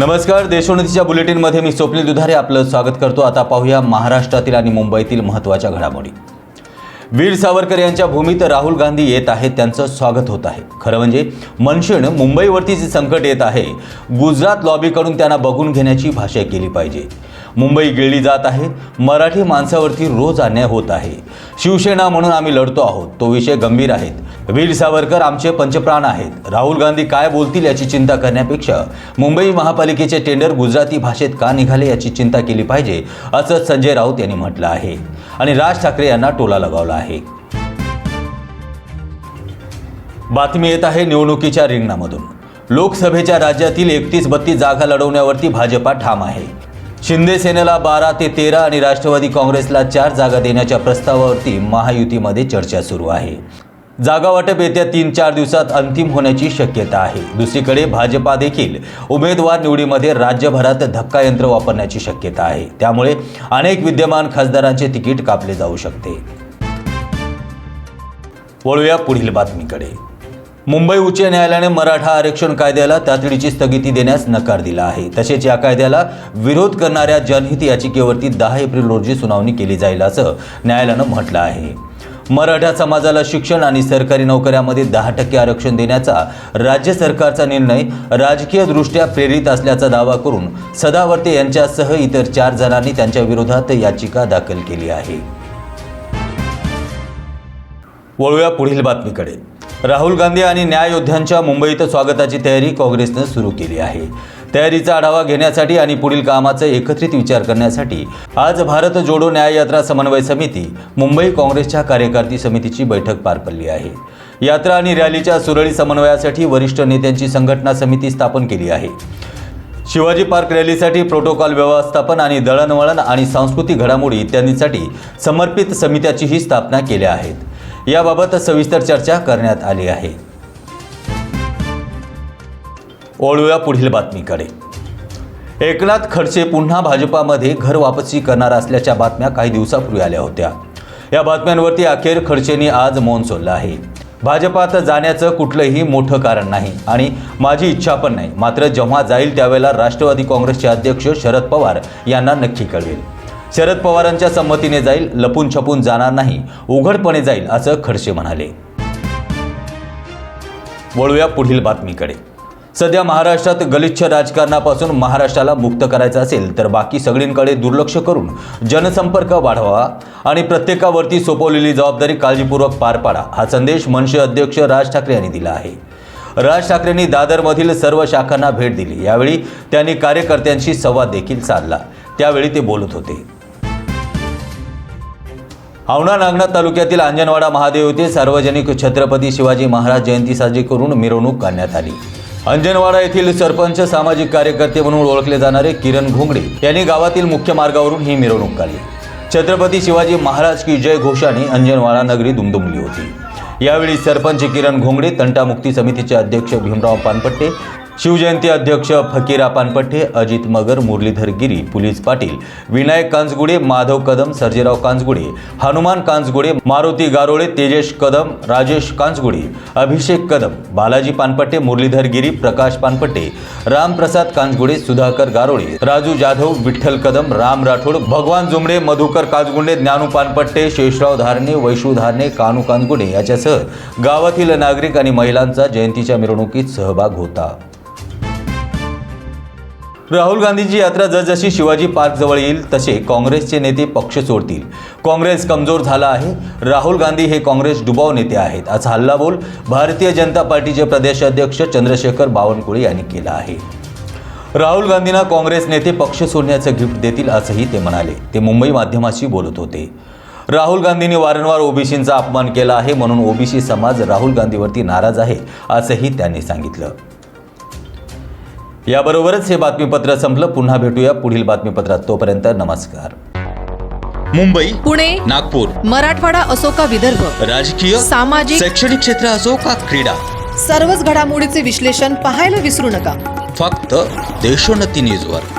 नमस्कार देशोन्नतीच्या बुलेटिनमध्ये मी स्वप्नील दुधारे आपलं स्वागत करतो. आता पाहूया महाराष्ट्रातील आणि मुंबईतील महत्त्वाच्या घडामोडी. वीर सावरकर यांच्या भूमीत राहुल गांधी येत आहेत त्यांचं स्वागत होत आहे. खरं म्हणजे मनशेण मुंबईवरती जे संकट येत आहे गुजरात लॉबीकडून त्यांना बघून घेण्याची भाषा केली पाहिजे. मुंबई गिळली जात आहे. मराठी माणसावरती रोज अन्याय होत आहे. शिवसेना म्हणून आम्ही लढतो आहोत. तो विषय गंभीर आहेत वीर सावरकर आमचे पंचप्राण आहेत. राहुल गांधी काय बोलतील याची चिंता करण्यापेक्षा मुंबई महापालिकेचे टेंडर गुजराती भाषेत का निघाले याची चिंता केली पाहिजे असं संजय राऊत यांनी म्हटलं आहे. आणि राज ठाकरे यांना टोला लगावला आहे. बातमी येत आहे निवडणुकीच्या रिंगणामधून. लोकसभेच्या राज्यातील एकतीस बत्तीस जागा लढवण्यावरती भाजपा ठाम आहे. शिंदे सेनेला बारा ते तेरा आणि राष्ट्रवादी काँग्रेसला चार जागा देण्याच्या प्रस्तावावरती महायुतीमध्ये चर्चा सुरू आहे. जागा वाटप येत्या तीन चार दिवसात अंतिम होण्याची शक्यता आहे. दुसरीकडे भाजपा देखील उमेदवार निवडीमध्ये राज्यभरात धक्का यंत्र वापरण्याची शक्यता आहे. त्यामुळे अनेक विद्यमान खासदारांचे तिकीट कापले जाऊ शकते. वळूया पुढील बातमीकडे. मुंबई उच्च न्यायालयाने मराठा आरक्षण कायद्याला तातडीची स्थगिती देण्यास नकार दिला आहे. तसेच या कायद्याला विरोध करणाऱ्या जनहित याचिकेवरती दहा एप्रिल रोजी सुनावणी केली जाईल असं न्यायालयानं म्हटलं आहे. मराठा समाजाला शिक्षण आणि सरकारी नोकऱ्यामध्ये दहा टक्के आरक्षण देण्याचा राज्य सरकारचा निर्णय राजकीयदृष्ट्या प्रेरित असल्याचा दावा करून सदावर्ते यांच्यासह इतर चार जणांनी त्यांच्या विरोधात याचिका दाखल केली आहे. वळूया पुढील बातमीकडे. राहुल गांधी आणि न्याययोद्ध्यांच्या मुंबईत स्वागताची तयारी काँग्रेसनं सुरू केली आहे. तयारीचा आढावा घेण्यासाठी आणि पुढील कामाचा एकत्रित विचार करण्यासाठी आज भारत जोडो न्याययात्रा समन्वय समिती मुंबई काँग्रेसच्या कार्यकर्ती समितीची बैठक पार पडली आहे. यात्रा आणि रॅलीच्या सुरळीत समन्वयासाठी वरिष्ठ नेत्यांची संघटना समिती स्थापन केली आहे. शिवाजी पार्क रॅलीसाठी प्रोटोकॉल व्यवस्थापन आणि दळणवळण आणि सांस्कृतिक घडामोडी इत्यादींसाठी समर्पित समित्याचीही स्थापना केल्या आहेत. याबाबत सविस्तर चर्चा करण्यात आली आहे. ओळूया पुढील बातमीकडे. एकनाथ खडसे पुन्हा भाजपामध्ये घर वापसी करणार असल्याच्या बातम्या काही दिवसापूर्वी आल्या होत्या. या बातम्यांवरती अखेर खडसेंनी आज मौन सोडलं आहे. भाजपात जाण्याचं कुठलंही मोठं कारण नाही आणि माझी इच्छा पण नाही. मात्र जेव्हा जाईल त्यावेळेला राष्ट्रवादी काँग्रेसचे अध्यक्ष शरद पवार यांना नक्की कळेल शरद पवारांच्या संमतीने जाईल लपून छपून जाणार नाही उघडपणे जाईल असं खडसे म्हणाले. वळूया पुढील बातमीकडे. सध्या महाराष्ट्रात गलिच्छ राजकारणापासून महाराष्ट्राला मुक्त करायचं असेल तर बाकी सगळींकडे दुर्लक्ष करून जनसंपर्क वाढवावा आणि प्रत्येकावरती सोपवलेली जबाबदारी काळजीपूर्वक पार पाडा हा संदेश मनसे अध्यक्ष राज ठाकरे यांनी दिला आहे. राज ठाकरेंनी दादरमधील सर्व शाखांना भेट दिली. यावेळी त्यांनी कार्यकर्त्यांशी संवाद देखील साधला. त्यावेळी ते बोलत होते. औंढा नागनाथ तालुक्यातील अंजनवाडा महादेव येथे सार्वजनिक छत्रपती शिवाजी महाराज जयंती साजरी करून मिरवणूक काढण्यात आली. अंजनवाडा येथील सरपंच सामाजिक कार्यकर्ते म्हणून ओळखले जाणारे किरण घोंगडे यांनी गावातील मुख्य मार्गावरून ही मिरवणूक काढली. छत्रपती शिवाजी महाराज की जय घोषाने अंजनवाडा नगरी दुमदुमली होती. यावेळी सरपंच किरण घोंगडे तंटामुक्ती समितीचे अध्यक्ष भीमराव पानपट्टे शिवजयंती अध्यक्ष फकीरा पानपट्टे अजित मगर मुरलीधर गिरी पुलीस पाटील विनायक कांजगुडे माधव कदम सर्जेराव कांजगुडे हनुमान कांजगुडे मारुती गारोळे तेजेश कदम राजेश कांजगुडे अभिषेक कदम बालाजी पानपट्टे मुरलीधर गिरी प्रकाश पानपट्टे रामप्रसाद कांजगुडे सुधाकर गारोळे राजू जाधव विठ्ठल कदम राम राठोड भगवान जुमडे मधुकर कांजगुंडे ज्ञानू पानपट्टे शेषराव धारणे वैशू धारणे कानू कांजगुडे याच्यासह गावातील नागरिक आणि महिलांचा जयंतीच्या मिरवणुकीत सहभाग होता. राहुल गांधीची यात्रा जसजशी शिवाजी पार्क जवळ येईल तसे काँग्रेसचे नेते पक्ष सोडतील. काँग्रेस कमजोर झाला आहे. राहुल गांधी हे काँग्रेस डुबाव नेते आहेत. असा हल्लाबोल भारतीय जनता पार्टीचे प्रदेशाध्यक्ष चंद्रशेखर बावनकुळे यांनी केला आहे. राहुल गांधींना काँग्रेस नेते पक्ष सोडण्याचं गिफ्ट देतील असंही ते म्हणाले. ते मुंबई माध्यमाशी बोलत होते. राहुल गांधींनी वारंवार ओबीसींचा अपमान केला आहे म्हणून ओबीसी समाज राहुल गांधीवरती नाराज आहे असंही त्यांनी सांगितलं. याबरोबरच हे बातमीपत्र संपलं. पुन्हा भेटूया पुढील बातमीपत्रात. तोपर्यंत नमस्कार. मुंबई पुणे नागपूर मराठवाडा असो का विदर्भ? राजकीय सामाजिक शैक्षणिक क्षेत्र असो का क्रीडा? सर्वच घडामोडीचे विश्लेषण पाहायला विसरू नका. फक्त देशोन्नती न्यूजवर.